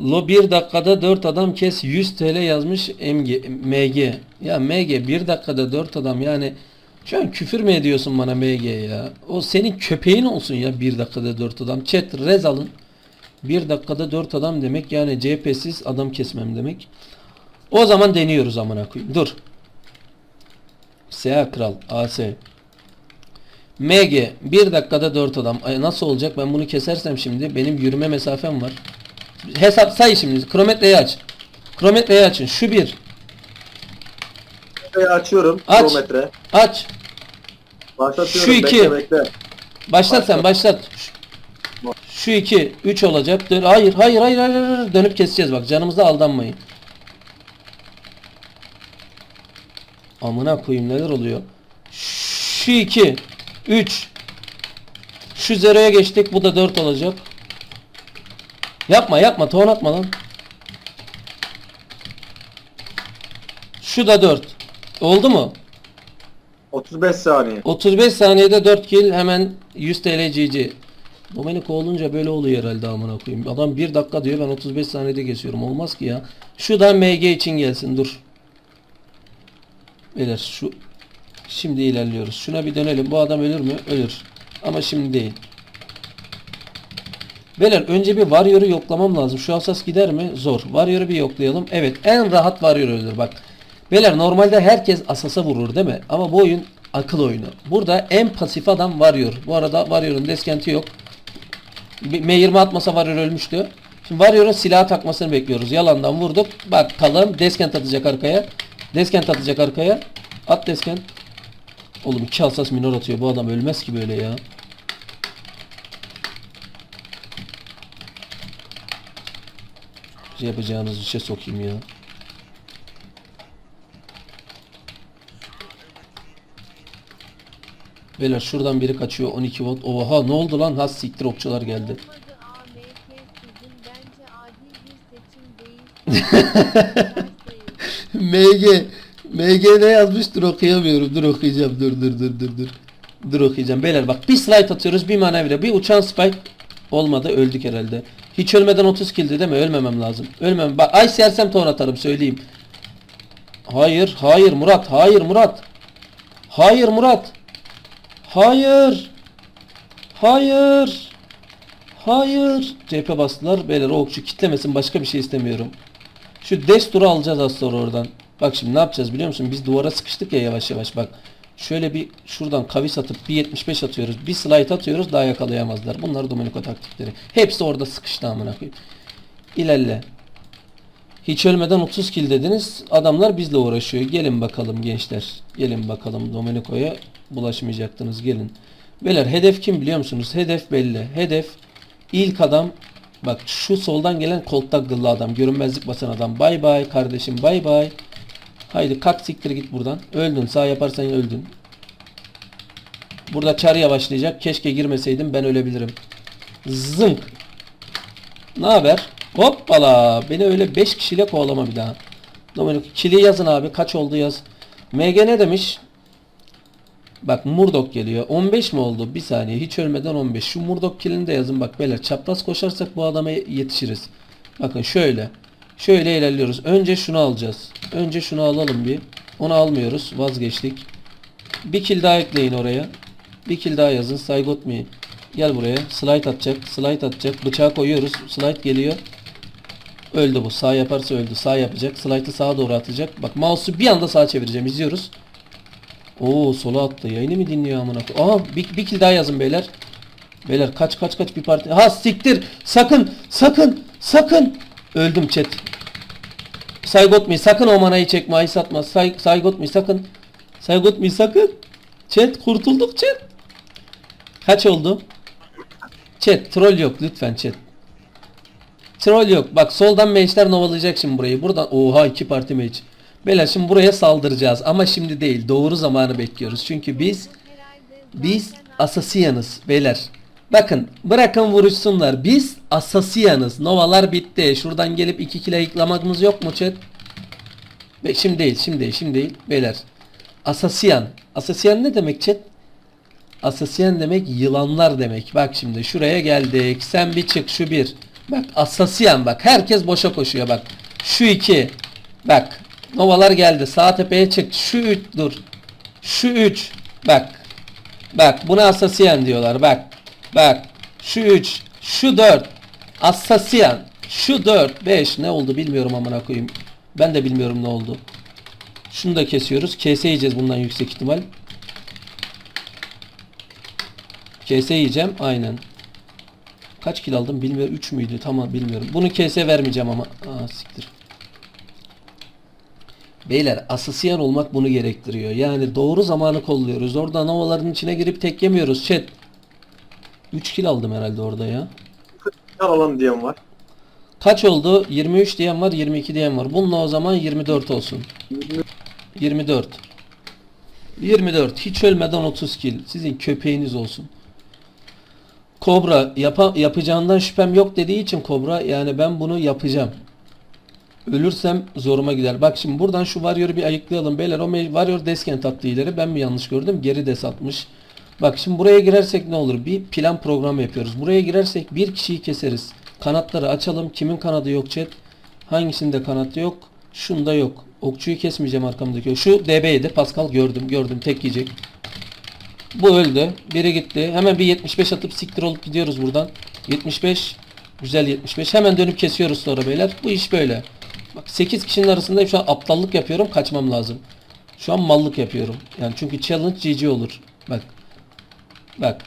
Lo 1 dakikada 4 adam kes 100 TL yazmış MG, MG. Ya MG 1 dakikada 4 adam yani şu an küfür mü ediyorsun bana MG ya? O senin köpeğin olsun ya 1 dakikada 4 adam. Chat rez alın. 1 dakikada 4 adam demek yani CHP'siz adam kesmem demek. O zaman deniyoruz amına koyayım. Dur. SA Kral AS. MG 1 dakikada 4 adam. Ay, nasıl olacak? Ben bunu kesersem şimdi benim yürüme mesafem var. Hesap say şimdi. Krometreyi aç. Krometreyi açın. Şu bir. Şurayı açıyorum. Aç. Kilometre. Aç. Başlatıyorum. Şu iki. Bekle bekle. Başlat sen başlat. Şu- iki. Üç olacak. Dön. Hayır hayır hayır hayır. hayır. Dönüp keseceğiz bak. Canımıza aldanmayın. Amına koyayım neler oluyor. Şu iki. Üç. Şu zeroya geçtik. Bu da dört olacak. Yapma yapma. Ton atma lan. Şu da 4. Oldu mu? 35 saniye. 35 saniyede 4 kill hemen 100 TL GG. Domenico olunca böyle oluyor herhalde amına koyayım. Adam 1 dakika diyor ben 35 saniyede geçiyorum. Olmaz ki ya. Şu da MG için gelsin dur. Beyler şu şimdi ilerliyoruz. Şuna bir dönelim. Bu adam ölür mü? Ölür. Ama şimdi değil. Beyler önce bir Warrior'ı yoklamam lazım. Şu asas gider mi? Zor. Warrior'ı bir yoklayalım. Evet en rahat Warrior ölür bak. Beyler normalde herkes asasa vurur değil mi? Ama bu oyun akıl oyunu. Burada en pasif adam Warrior. Bu arada Warrior'ın deskenti yok. Bir M20 atmasa Warrior ölmüştü. Şimdi Warrior'ın silah takmasını bekliyoruz. Yalandan vurduk. Bakalım deskent atacak arkaya. Deskent atacak arkaya. At deskent. Oğlum iki hassas minor atıyor. Bu adam ölmez ki böyle ya. Yapacağınız işe sokayım ya. Beyler şuradan biri kaçıyor 12 volt. Oha ne oldu lan? Ha siktir okçular geldi. MG MG ne yazmış? Dur okuyamıyorum. Dur okuyacağım. Dur dur dur dur dur. Dur okuyacağım. Beyler bak bir slide atıyoruz bir manevra. Bir uçan spike olmadı. Öldük herhalde. Hiç ölmeden 30 killdi değil mi? Ölmemem lazım. Ölmem. Bak ay sersem ton atarım söyleyeyim. Hayır. Hayır Murat. Hayır Murat. Hayır Murat. Hayır. Hayır. Hayır. CHP bastılar. Beyler o okçu kitlemesin. Başka bir şey istemiyorum. Şu Destur'u alacağız az sonra oradan. Bak şimdi ne yapacağız biliyor musun? Biz duvara sıkıştık ya yavaş yavaş bak. Şöyle bir şuradan kavis atıp bir 75 atıyoruz. Bir slide atıyoruz daha yakalayamazlar. Bunlar Domenico taktikleri. Hepsi orada sıkıştı amına koyayım. İlerle. Hiç ölmeden 30 kill dediniz. Adamlar bizle uğraşıyor. Gelin bakalım gençler. Gelin bakalım Domenico'ya bulaşmayacaktınız. Gelin. Beyler hedef kim biliyor musunuz? Hedef belli. Hedef ilk adam bak şu soldan gelen koltak gıllı adam. Görünmezlik basan adam. Bay bay kardeşim bay bay. Haydi kalk siktir git buradan. Öldün. Sağ yaparsan öldün. Burada çar yavaşlayacak. Keşke girmeseydim ben ölebilirim. Zınk. Ne haber? Hoppala. Beni öyle 5 kişiyle kovalama bir daha. Dominik kili yazın abi. Kaç oldu yaz. MG ne demiş? Bak Murdok geliyor. 15 mi oldu? Bir saniye. Hiç ölmeden 15. Şu Murdok kilini de yazın. Bak beyler çapraz koşarsak bu adama yetişiriz. Bakın şöyle. Şöyle ilerliyoruz. Önce şunu alacağız. Önce şunu alalım bir. Onu almıyoruz. Vazgeçtik. Bir kill daha ekleyin oraya. Bir kill daha yazın. Saygot me. Gel buraya. Slide atacak. Slide atacak. Bıçağı koyuyoruz. Slide geliyor. Öldü bu. Sağ yaparsa öldü. Sağ yapacak. Slide'ı sağa doğru atacak. Bak mouse'u bir anda sağa çevireceğim. İzliyoruz. Oo sola attı. Yayını mı dinliyor amına Aha bir, bir kill daha yazın beyler. Beyler kaç kaç kaç bir parti. Ha siktir. Sakın sakın sakın. Öldüm chat. Saygot me sakın o manayı çekme ay satma. Say, saygot me sakın. Saygot me sakın. Chat kurtulduk chat. Kaç oldu? Chat troll yok lütfen chat. Troll yok. Bak soldan mage'ler novalayacak şimdi burayı. Buradan oha iki parti mage. Beyler şimdi buraya saldıracağız ama şimdi değil. Doğru zamanı bekliyoruz. Çünkü biz biz asasiyanız beyler. Bakın bırakın vuruşsunlar. Biz asasiyanız. Novalar bitti. Şuradan gelip iki kile yıklamanız yok mu chat? Be şimdi değil, şimdi değil, şimdi değil. Beyler. Asasiyan. Asasiyan ne demek chat? Asasiyan demek yılanlar demek. Bak şimdi şuraya geldik. Sen bir çık şu bir. Bak Assassin bak. Herkes boşa koşuyor bak. Şu iki. Bak. Novalar geldi. Sağ tepeye çık. Şu üç dur. Şu üç. Bak. Bak buna Assassin diyorlar. Bak. Bak. Şu üç. Şu dört. Assassin. Şu dört. Beş. Ne oldu bilmiyorum amına koyayım. Ben de bilmiyorum ne oldu. Şunu da kesiyoruz. KS yiyeceğiz bundan yüksek ihtimal. KS yiyeceğim. Aynen. Kaç kil aldım bilmiyorum. 3 müydü? Tamam bilmiyorum. Bunu KS vermeyeceğim ama. Aa siktir. Beyler asasiyen olmak bunu gerektiriyor. Yani doğru zamanı kolluyoruz. Orada novaların içine girip tek yemiyoruz. Chat. 3 kil aldım herhalde orada ya. Alalım diyen var. Kaç oldu? 23 diyen var, 22 diyen var. Bununla o zaman 24 olsun. 24. 24. Hiç ölmeden 30 kill. Sizin köpeğiniz olsun. Kobra yapa, yapacağından şüphem yok dediği için Kobra yani ben bunu yapacağım. Ölürsem zoruma gider. Bak şimdi buradan şu Warrior'ı bir ayıklayalım. Beyler o Warrior deskent attı ileri. Ben mi yanlış gördüm? Geri des atmış. Bak şimdi buraya girersek ne olur? Bir plan program yapıyoruz. Buraya girersek bir kişiyi keseriz. Kanatları açalım. Kimin kanadı yok chat? Hangisinde kanat yok? Şunda yok. Okçuyu kesmeyeceğim arkamdaki. Şu DB'ydi. Pascal gördüm. Gördüm. Tek yiyecek. Bu öldü. Biri gitti. Hemen bir 75 atıp siktir olup gidiyoruz buradan. 75. Güzel 75. Hemen dönüp kesiyoruz sonra beyler. Bu iş böyle. Bak 8 kişinin arasındayım. Şu an aptallık yapıyorum. Kaçmam lazım. Şu an mallık yapıyorum. Yani çünkü challenge GG olur. Bak. Bak.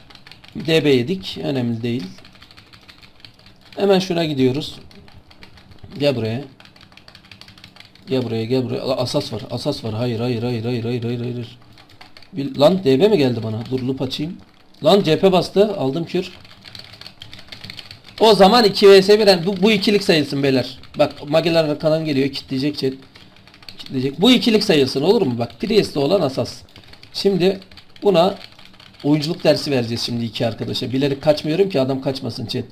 DB yedik. Önemli değil. Hemen şuna gidiyoruz. Gel buraya. Gel buraya gel buraya. Asas var. Asas var. Hayır hayır hayır hayır hayır hayır hayır. Bir, lan DB mi geldi bana? Dur loop açayım. Lan cephe bastı. Aldım kür. O zaman 2 vs 1 yani bu, bu ikilik sayılsın beyler. Bak Mageler arkadan geliyor. Kitleyecek chat. Kitleyecek. Bu ikilik sayılsın olur mu? Bak Priest'te olan asas. Şimdi buna oyunculuk dersi vereceğiz şimdi iki arkadaşa. Bilerek kaçmıyorum ki adam kaçmasın chat.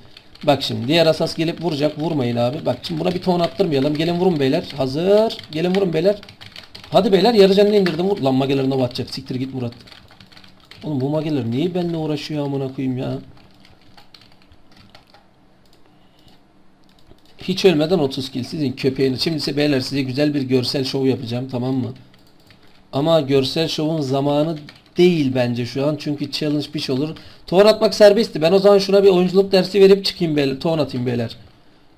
Bak şimdi diğer asas gelip vuracak. Vurmayın abi. Bak şimdi buna bir ton attırmayalım. Gelin vurun beyler. Hazır. Gelin vurun beyler. Hadi beyler yarı canını indirdim. Vur. Lan mageler nova atacak. Siktir git Murat. Oğlum bu mageler niye benimle uğraşıyor amına koyayım ya. Hiç ölmeden 30 kill sizin köpeğiniz. Şimdi ise beyler size güzel bir görsel şov yapacağım tamam mı? Ama görsel şovun zamanı değil bence şu an. Çünkü challenge şey olur. Ton atmak serbestti. Ben o zaman şuna bir oyunculuk dersi verip çıkayım beyler. Ton atayım beyler.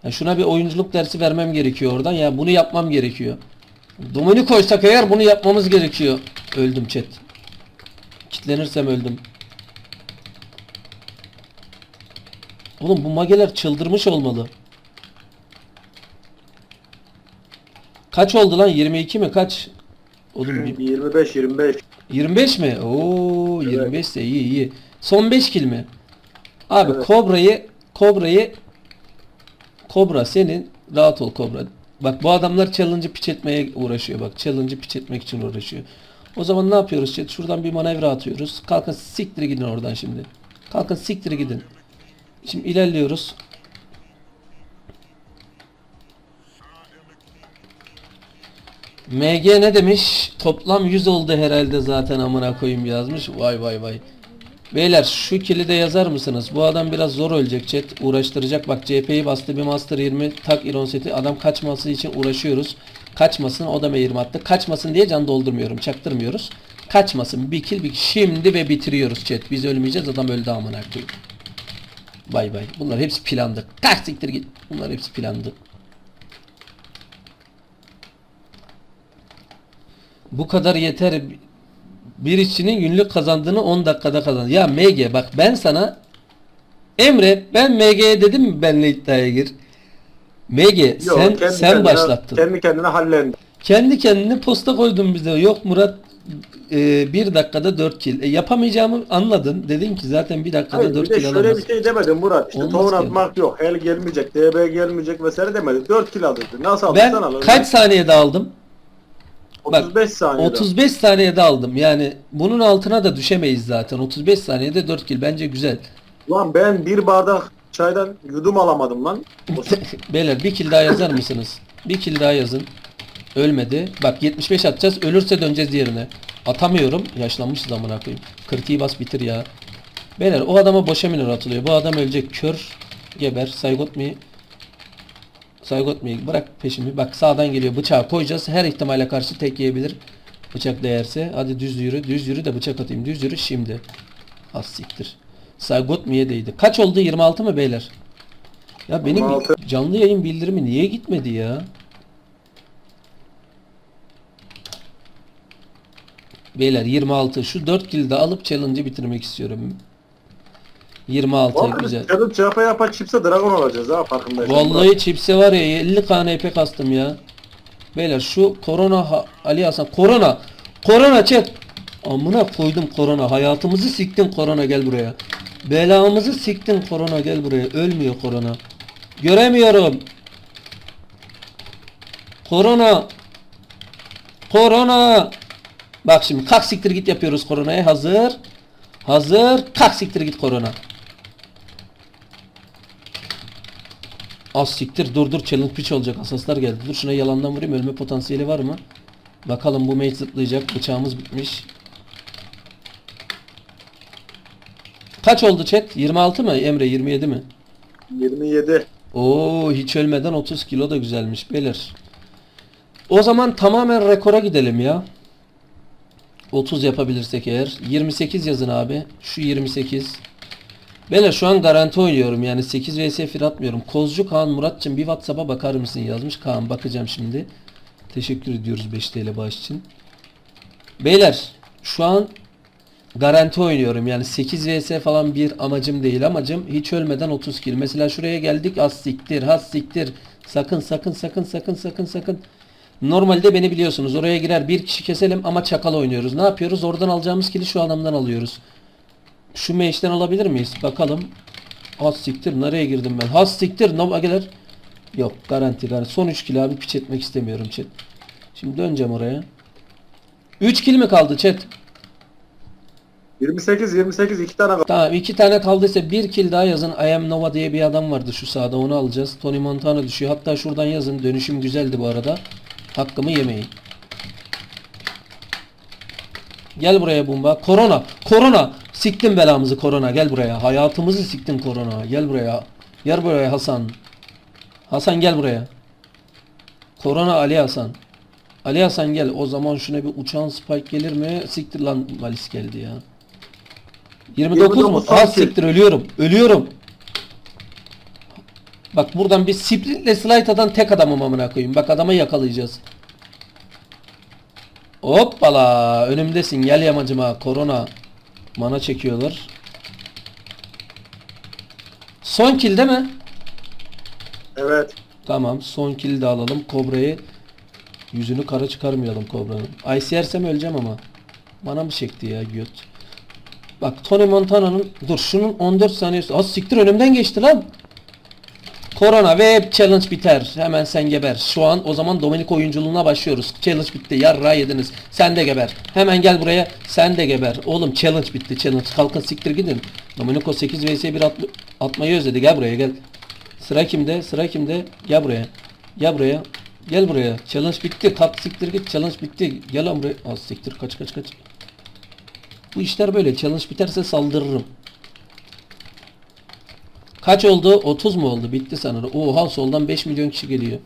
Ya şuna bir oyunculuk dersi vermem gerekiyor oradan. Ya bunu yapmam gerekiyor. Domini koysak eğer bunu yapmamız gerekiyor. Öldüm chat. Kitlenirsem öldüm. Oğlum bu mageler çıldırmış olmalı. Kaç oldu lan? 22 mi? Kaç? Oğlum bir- 25 25. 25 mi? Oo Evet. 25 ise iyi iyi. Son 5 kill mi? Abi Evet. Kobra'yı Kobra'yı Kobra senin rahat ol Kobra. Bak bu adamlar challenge'ı piç etmeye uğraşıyor bak. Challenge'ı piç etmek için uğraşıyor. O zaman ne yapıyoruz chat? Şuradan bir manevra atıyoruz. Kalkın siktir gidin oradan şimdi. Kalkın siktir gidin. Şimdi ilerliyoruz. MG ne demiş? Toplam 100 oldu herhalde zaten amına koyayım yazmış. Vay vay vay. Beyler şu kili de yazar mısınız? Bu adam biraz zor ölecek chat. Uğraştıracak. Bak CHP'yi bastı bir Master 20 tak Iron seti. Adam kaçması için uğraşıyoruz. Kaçmasın o da M20 attı. Kaçmasın diye can doldurmuyorum. Çaktırmıyoruz. Kaçmasın. Bir kill bir Şimdi ve bitiriyoruz chat. Biz ölmeyeceğiz. Adam öldü amına koyayım. Bay bay. Bunlar hepsi plandı. Kalk siktir git. Bunlar hepsi plandı. Bu kadar yeter. Bir işçinin günlük kazandığını 10 dakikada kazan. Ya MG bak ben sana Emre ben MG'ye dedim mi benle iddiaya gir. MG Yok, sen kendi sen kendine- başlattın. Kendi kendine hallendi. Kendi kendine posta koydun bize. Yok Murat e, bir dakikada 4 kill. E, yapamayacağımı anladın. Dedin ki zaten bir dakikada Hayır, 4 bir de kill şöyle alamaz. bir şey demedim Murat. İşte Olmaz atmak yok. Hel gelmeyecek, DB gelmeyecek vesaire demedim. 4 kill alırdı. Nasıl Ben alırsan al. kaç saniyede aldım? Bak, 35 saniyede. 35 saniyede aldım. Yani bunun altına da düşemeyiz zaten. 35 saniyede 4 kill bence güzel. Lan ben bir bardak çaydan yudum alamadım lan. Beyler bir kill daha yazar mısınız? Bir kill daha yazın. Ölmedi. Bak 75 atacağız. Ölürse döneceğiz diğerine. Atamıyorum. Yaşlanmışız amına koyayım. Kritiği bas bitir ya. Beyler o adama boşa minör atılıyor. Bu adam ölecek. Kör. Geber. Saygot mi? Saygot mu? Bırak peşimi. Bak sağdan geliyor. Bıçağı koyacağız. Her ihtimale karşı tek yiyebilir. Bıçak değerse. Hadi düz yürü. Düz yürü de bıçak atayım. Düz yürü şimdi. Az siktir. Saygot değdi? Kaç oldu? 26 mı beyler? Ya benim 26. canlı yayın bildirimi niye gitmedi ya? Beyler 26. Şu 4 kilde alıp challenge'ı bitirmek istiyorum. 26 Abi güzel. biz challenge yapa chipse dragon olacağız ha farkındaysan. Vallahi çipse var ya 50 KNP kastım ya. Beyler şu korona ha- Ali Hasan korona korona çek. Amına koydum korona hayatımızı siktin korona gel buraya. Belamızı siktin korona gel buraya. Ölmüyor korona. Göremiyorum. Korona. Korona. Bak şimdi kalk siktir git yapıyoruz koronaya hazır. Hazır. Kalk siktir git korona. Az siktir dur dur challenge pitch olacak asaslar geldi. Dur şuna yalandan vurayım ölme potansiyeli var mı? Bakalım bu mate zıplayacak bıçağımız bitmiş. Kaç oldu chat? 26 mı Emre 27 mi? 27. Oo hiç ölmeden 30 kilo da güzelmiş beyler. O zaman tamamen rekora gidelim ya. 30 yapabilirsek eğer. 28 yazın abi. Şu 28. Beyler şu an garanti oynuyorum yani 8 vs fir atmıyorum. Kozcu Kaan Muratçım bir Whatsapp'a bakar mısın yazmış. Kaan bakacağım şimdi. Teşekkür ediyoruz 5 TL bağış için. Beyler şu an garanti oynuyorum yani 8 vs falan bir amacım değil amacım hiç ölmeden 30 kill. Mesela şuraya geldik az siktir has siktir. Sakın sakın sakın sakın sakın sakın. Normalde beni biliyorsunuz oraya girer bir kişi keselim ama çakal oynuyoruz. Ne yapıyoruz? Oradan alacağımız kili şu adamdan alıyoruz. Şu meşten alabilir miyiz? Bakalım. Has siktir. Nereye girdim ben? Has siktir. Nova gelir. Yok. Garanti garanti. Son 3 kilo abi piç etmek istemiyorum chat. Şimdi döneceğim oraya. 3 kill mi kaldı chat? 28 28 iki tane Tamam iki tane kaldıysa bir kill daha yazın. I am Nova diye bir adam vardı şu sağda onu alacağız. Tony Montana düşüyor. Hatta şuradan yazın. Dönüşüm güzeldi bu arada. Hakkımı yemeyin. Gel buraya bomba. Korona. Korona. Siktin belamızı korona. Gel buraya. Hayatımızı siktin korona. Gel buraya. Gel buraya Hasan. Hasan gel buraya. Korona Ali Hasan. Ali Hasan gel. O zaman şuna bir uçan spike gelir mi? Siktir lan Malis geldi ya. 29 mu? 29 Az sanki. siktir ölüyorum. Ölüyorum. Bak buradan bir sprintle slide atan tek adamım amına koyayım. Bak adamı yakalayacağız. Hoppala önümdesin gel yamacıma korona. Mana çekiyorlar. Son kill değil mi? Evet. Tamam son kill de alalım. Kobra'yı yüzünü kara çıkarmayalım Kobra'nın. Ice yersem öleceğim ama. Bana mı çekti ya göt? Bak Tony Montana'nın dur şunun 14 saniyesi. Az siktir önümden geçti lan. Korona ve challenge biter. Hemen sen geber. Şu an o zaman Dominik oyunculuğuna başlıyoruz. Challenge bitti. Yarra yediniz. Sen de geber. Hemen gel buraya. Sen de geber. Oğlum challenge bitti. Challenge. Kalkın siktir gidin. Dominico 8 vs 1 atma- atmayı özledi. Gel buraya gel. Sıra kimde? Sıra kimde? Gel buraya. Gel buraya. Gel buraya. Challenge bitti. Kalk siktir git. Challenge bitti. Gel lan buraya. Az siktir. Kaç kaç kaç. Bu işler böyle. Challenge biterse saldırırım. Kaç oldu? 30 mu oldu? Bitti sanırım. Oha soldan 5 milyon kişi geliyor.